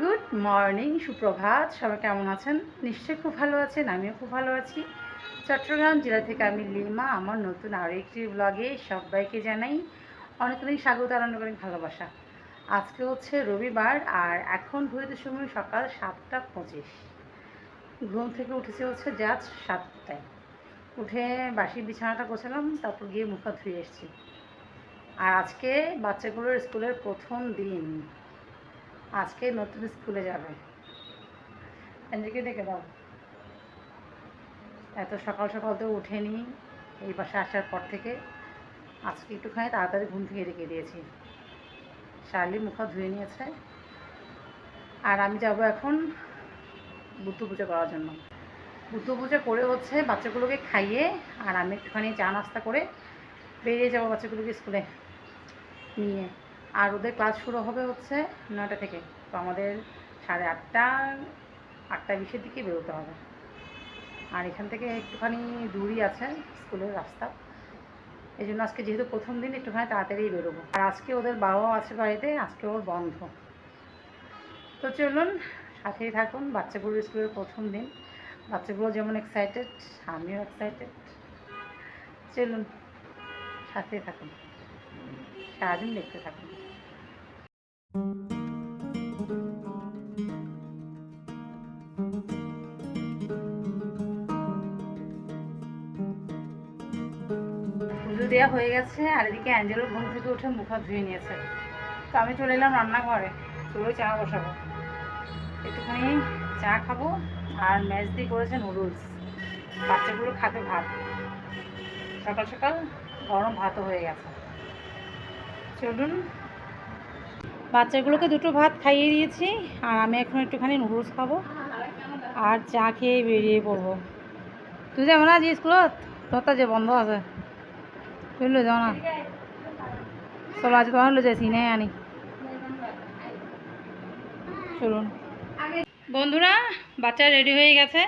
Good morning সুপ্রভাত। সবাই কেমন আছেন? নিশ্চয়ই খুব ভালো আছেন, আমিও খুব ভালো আছি। চট্টগ্রাম জেলা থেকে আমি লিমা, আমার নতুন আরও একটি ব্লগে সবাইকে জানাই অনেক অনেক স্বাগত আর অনেক অনেক ভালোবাসা। আজকে হচ্ছে রবিবার, আর এখন ঘুরতে সময় সকাল সাতটা পঁচিশ। ঘুম থেকে উঠেছে হচ্ছে জাস্ট সাতটায়। উঠে বাসি বিছানাটা গোছালাম, তারপর গিয়ে মুখা ধুয়ে এসেছি। আর আজকে বাচ্চাগুলোর স্কুলের প্রথম দিন। আজকে নতুন স্কুলে যাবে। এনজিকে ডেকে দাও। এত সকাল সকাল তো উঠেনি এই বাসে আসার পর থেকে। আজকে একটুখানি তাড়াতাড়ি ঘুম থেকে রেখে দিয়েছি। শার্লি মুখ ধুয়ে নিয়েছে। আর আমি যাব এখন বুদ্ধ পুজো করার জন্য। বুদ্ধ পুজো করে হচ্ছে বাচ্চাগুলোকে খাইয়ে, আর আমি একটুখানি চা নাস্তা করে বেরিয়ে যাব বাচ্চাগুলোকে স্কুলে নিয়ে। আর ওদের ক্লাস শুরু হবে হচ্ছে নয়টা থেকে। তো আমাদের সাড়ে আটটা আটটা বিশের দিকে বেরোতে হবে। আর এখান থেকে একটুখানি দূরই আছে স্কুলের রাস্তা। এই জন্য আজকে যেহেতু প্রথম দিন, একটুখানি তাড়াতাড়ি বেরোবো। আর আজকে ওদের বাবাও আছে বাড়িতে, আজকে ওর বন্ধ। তো চলুন, সাথেই থাকুন। বাচ্চাগুলোর স্কুলের প্রথম দিন। বাচ্চাগুলো যেমন এক্সাইটেড আমিও এক্সাইটেড চলুন, সাথেই থাকুন। সারাদিন দেখতে থাকুন। দেওয়া হয়ে গেছে আর এদিকে অ্যাঞ্জেলো ঘুম থেকে উঠে মুখ ধুয়ে নিয়েছে। তো আমি চলে এলাম রান্নাঘরে চলে চা বসাবো। একটুখানি চা খাব আর ম্যাচ দিয়ে করেছে নুডলস। বাচ্চাগুলো খাবে ভাত। সকাল সকাল গরম ভাতও হয়ে গেছে। চলুন। বাচ্চাগুলোকে দুটো ভাত খাইয়ে দিয়েছি আর আমি এখন একটুখানি নুডলস খাব আর চা খেয়ে বেরিয়ে পড়ব। তুই যাব না আজ স্কুলত তোর যে বন্ধ আছে। তুই লো যাও না চলো আজ তোমার লো যাই সিনে আনি চলুন বন্ধুরা বাচ্চা রেডি হয়ে গেছে।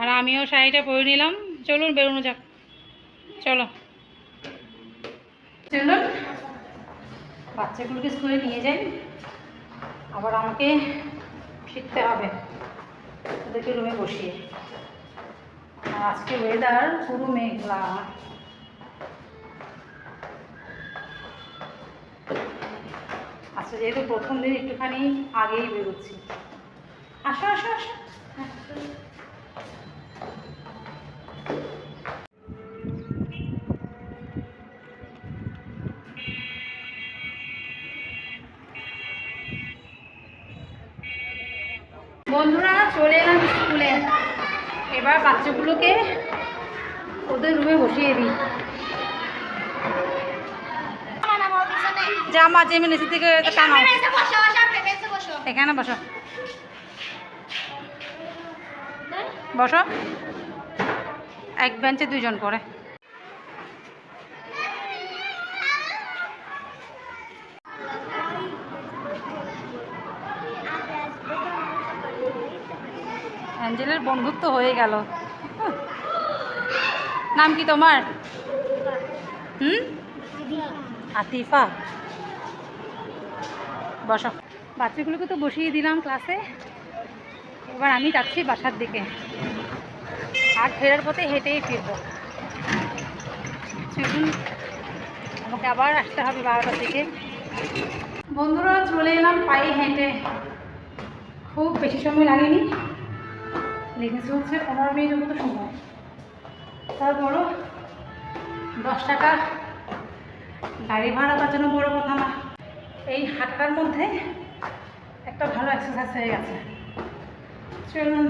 আর আমিও শাড়িটা পরে নিলাম। চলুন বেরোনো যাক। চলো। চলুন। বাচ্চাগুলোকে স্কুলে নিয়ে যাই। আবার আমাকে শিখতে হবে। ওদেরকে রুমে বসিয়ে। আর আজকে ওয়েদার পুরো মেঘলা। আচ্ছা যেহেতু প্রথম দিন একটুখানি আগেই বেরোচ্ছি। আসো আসো আসো। বন্ধুরা, চলে এলাম স্কুলে। এবার বাচ্চাগুলোকে ওদের রুমে বসিয়ে দিই। জামা জেমে নিচে থেকে টানো। এখানে বসো। বসো। এক বেঞ্চে দুজন করে অ্যাঞ্জেলের বন্ধুত্ব হয়ে গেল। নাম কি তোমার? হুম? আতিফা। বসো। বাচ্চাগুলোকে তো বসিয়ে দিলাম ক্লাসে। এবার আমি যাচ্ছি বাসার দিকে। আর ফেরার পথে হেঁটেই ফিরব। আমাকে আবার আসতে হবে বারোটার দিকে। বন্ধুরা, চলে এলাম পায়ে হেঁটে। খুব বেশি সময় লাগেনি। লেগেছে হচ্ছে পনেরো মিনিটের মতো সময়। তারপরও দশ টাকা গাড়ি ভাড়া তার জন্য বড় কথা না। এই হাঁটার মধ্যে একটা ভালো এক্সারসাইজ হয়ে গেছে। চলুন।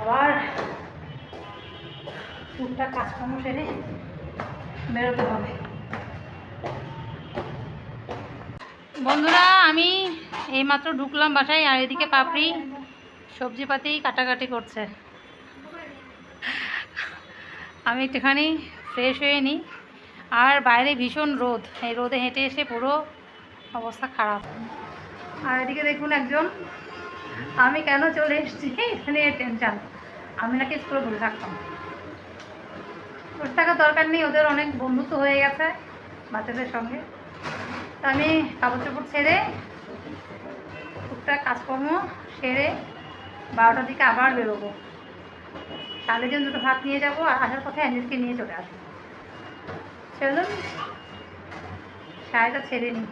আবার টুকটাক কাজকর্ম সেরে বেরোতে হবে। বন্ধুরা, আমি এইমাত্র ঢুকলাম বাসায়, আর এদিকে পাপড়ি সবজিপাতি কাটাকাটি করছে। আমি একটুখানি ফ্রেশ হয়ে নিই। আর বাইরে ভীষণ রোদ। এই রোদে হেঁটে এসে পুরো অবস্থা খারাপ। আর এদিকে দেখুন একজন। আমি কেন চলে এসেছি? এখানে টেনশান আমি নাকি স্কুলে বসে থাকতাম। বসে থাকার দরকার নেই, ওদের অনেক বন্ধুত্ব হয়ে গেছে বাচ্চাদের সঙ্গে। তো আমি কাপড় চোপড় ছেড়ে, টুকটাক কাজকর্ম সেরে বারোটার দিকে আবার বেরোবো। তাহলে জন্য দুটো ভাত নিয়ে যাব আর আসার পথে অ্যাঞ্জেলকে নিয়ে চলে আসব। চলুন, শাড়িটা ছেড়ে নিই।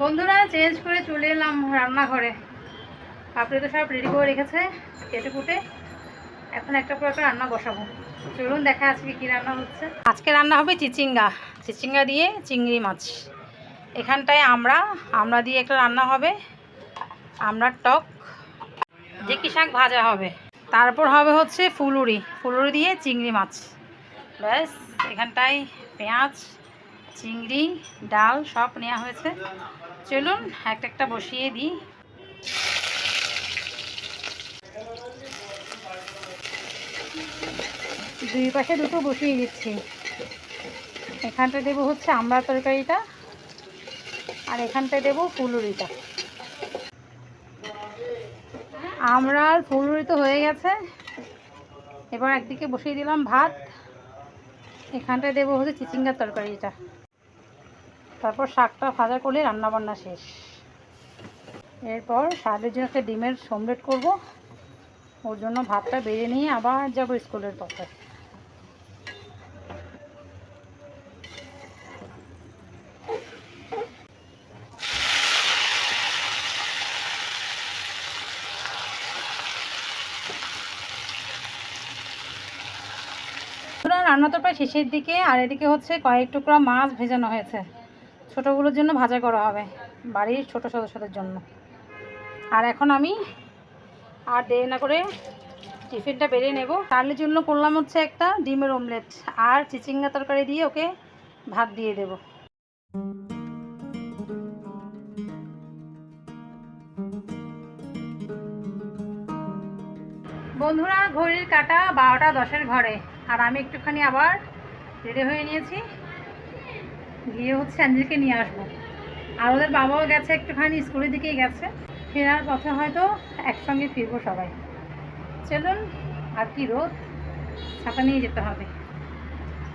বন্ধুরা চেঞ্জ করে চলে এলাম রান্নাঘরে। আপনি তো সব রেডি করে রেখেছে, কেটে কুটে। এখন একটা পর একটা রান্না বসাবো। চলুন, দেখা আজকে কী রান্না হচ্ছে। আজকে রান্না হবে চিচিঙ্গা। চিচিঙ্গা দিয়ে চিংড়ি মাছ। এখানটায় আমরা আমরা দিয়ে একটা রান্না হবে। আমরার টক ঢেকি শাক ভাজা হবে। তারপর হবে হচ্ছে ফুলুরি। ফুলুরি দিয়ে চিংড়ি মাছ। ব্যাস, এখানটায় পেঁয়াজ, চিংড়ি, ডাল সব নেওয়া হয়েছে। চলুন একটা একটা বসিয়ে দিই। দুই পাশে দুটো বসিয়ে দিচ্ছি। এখানটায় দেবো হচ্ছে আমরা তরকারিটা, আর এখানটায় দেবো ফুলুরিটা। আমরা আর ফুলুরি তো হয়ে গেছে। এবার একদিকে বসিয়ে দিলাম ভাত। এখানটায় দেবো হচ্ছে চিচিঙ্গার তরকারিটা তারপর শাকটা ভাজা করলে রান্নাবান্না শেষ। এরপর সাদের জন্য একটা ডিমের সমলেট করব। ওর জন্য ভাতটা বেড়ে নিয়ে আবার যাব স্কুলের পথে বন্ধুরা, রান্না তো প্রায় শেষের দিকে, আর এদিকে হচ্ছে কয়েক টুকরা মাছ ভেজানো হয়েছে। ছোটোগুলোর জন্য ভাজা করা হবে, বাড়ির ছোট সদস্যদের জন্য। আর এখন আমি আর দেরি না করে টিফিনটা বেড়ে নেব। চার্লির জন্য করলাম হচ্ছে একটা ডিমের অমলেট আর চিচিঙ্গা তরকারি দিয়ে ওকে ভাত দিয়ে দেব। বন্ধুরা, ঘড়ির কাটা বারোটা দশের ঘরে। আর আমি একটুখানি আবার রেডি হয়ে নিয়েছি। গিয়ে হচ্ছে অ্যাঞ্জেলকে নিয়ে আসব। আর ওদের বাবাও গেছে একটুখানি, স্কুলের দিকেই গেছে। ফেরার পথে হয়তো একসঙ্গে ফিরবো সবাই। চলুন, আর কি রোদ? ছাতা নিয়ে যেতে হবে।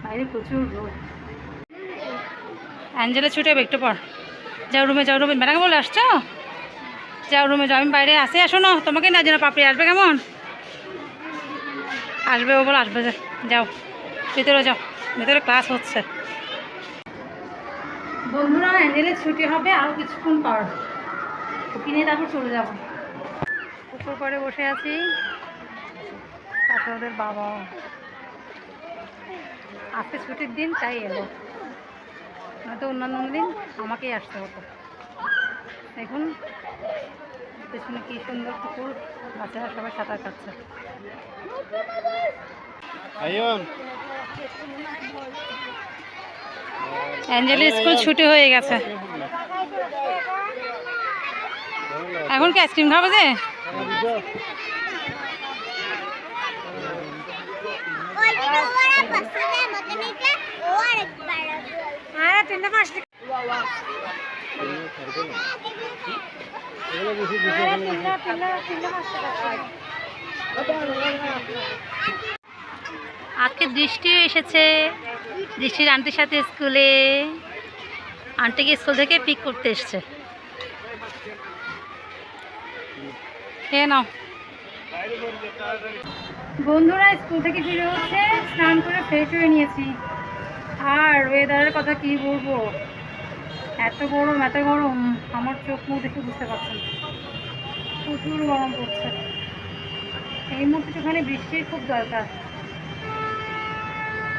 বাইরে প্রচুর রোদ। অ্যাঞ্জেলে, ছুটে হবে একটু পর। যাও রুমে যাও রুমে। ম্যাডাম বলে আসছো? যাও রুমে, যাও। আমি বাইরে আসে, আসো না। তোমাকে না, যেন পাপড়ি আসবে কেমন? আসবে ও বলে আসবে। যাও ভেতরে যাও ভেতরে ক্লাস হচ্ছে। বন্ধুরা অ্যাঞ্জেলের ছুটি হবে আরও কিছুক্ষণ পর। ওকে নিয়ে তারপর চলে যাব। পুকুর পরে বসে আছি। তারপর ওদের বাবা। আজকে ছুটির দিন তাই এলো। নয়তো অন্যান্য দিন আমাকেই আসতে হতো। দেখুন পেছনে কি সুন্দর পুকুর বাচ্চারা সবাই সাঁতার কাটছে। আয়ন। অ্যাঞ্জেলের স্কুল ছুটি হয়ে গেছে। এখন কি আইসক্রিম খাবে যে? তিনটে পাঁচটা এগুলো বেশি বেশি আজকে দৃষ্টিও এসেছে। দৃষ্টির আন্টির সাথে স্কুলে। আন্টিকে স্কুল থেকে পিক করতে এসছে। নাও। বন্ধুরা, স্কুল থেকে ফিরে হচ্ছে স্নান করে ফ্রেশ হয়ে নিয়েছি। আর ওয়েদারের কথা কি বলব? এত গরম এত গরম। আমার চোখ মুখ দেখে বুঝতে পারছেন প্রচুর গরম পড়ছে। এই মুহূর্তে ওখানে বৃষ্টির খুব দরকার।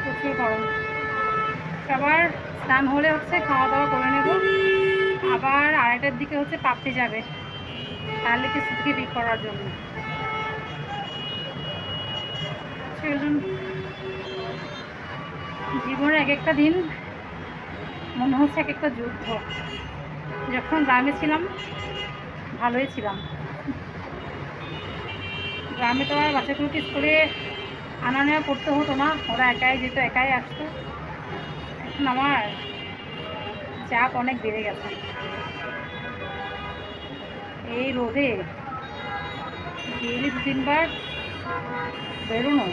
প্রচুর গরম। সবার স্নান হলে হচ্ছে খাওয়া দাওয়া করে নেব। আবার আড়াইটার দিকে হচ্ছে পাপড়ি যাবে। তাহলে কিছু থেকে পিক করার জন্য। জীবনের এক একটা দিন, মনে হচ্ছে এক একটা যুদ্ধ। যখন গ্রামে ছিলাম, ভালোই ছিলাম। গ্রামে তো আর বাচ্চাগুলোকে স্কুলে আনা নেওয়া করতে হতো না, ওরা একাই যেত, একাই আসতো। এখন আমার চাপ অনেক বেড়ে গেছে। এই রোদে ডেইলি দু তিনবার বেরোনো,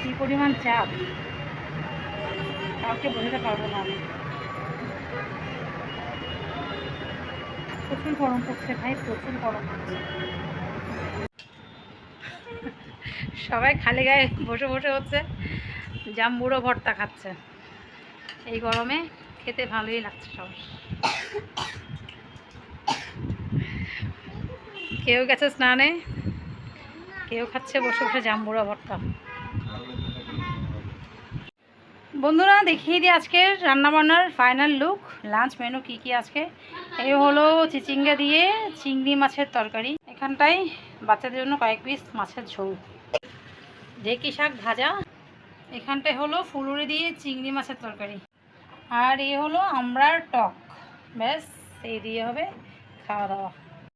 কী পরিমাণ চাপ, কাউকে বোঝাতে পারব না আমি। প্রচুর গরম পড়ছে ভাই, প্রচুর গরম পড়ছে। সবাই খালি গায়ে বসে বসে হচ্ছে। জাম্বুড়ো ভর্তা খাচ্ছে। এই গরমে খেতে ভালোই লাগছে সবার। কেউ গেছে স্নানে? কেউ খাচ্ছে বসে বসে জাম্বুড়া ভর্তা। বন্ধুরা, দেখিয়ে দিই আজকের রান্নাবান্নার ফাইনাল লুক লাঞ্চ মেনু কি কি আজকে? এই হলো চিচিঙ্গা দিয়ে চিংড়ি মাছের তরকারি। এখানটায় বাচ্চাদের জন্য কয়েক পিস মাছের ঝোল। ঢেকি শাক ভাজা। এখানটায় হলো ফুলুরি দিয়ে চিংড়ি মাছের তরকারি। আর এ হলো আমরার টক। ব্যাস, এই দিয়ে হবে খাওয়া দাওয়া।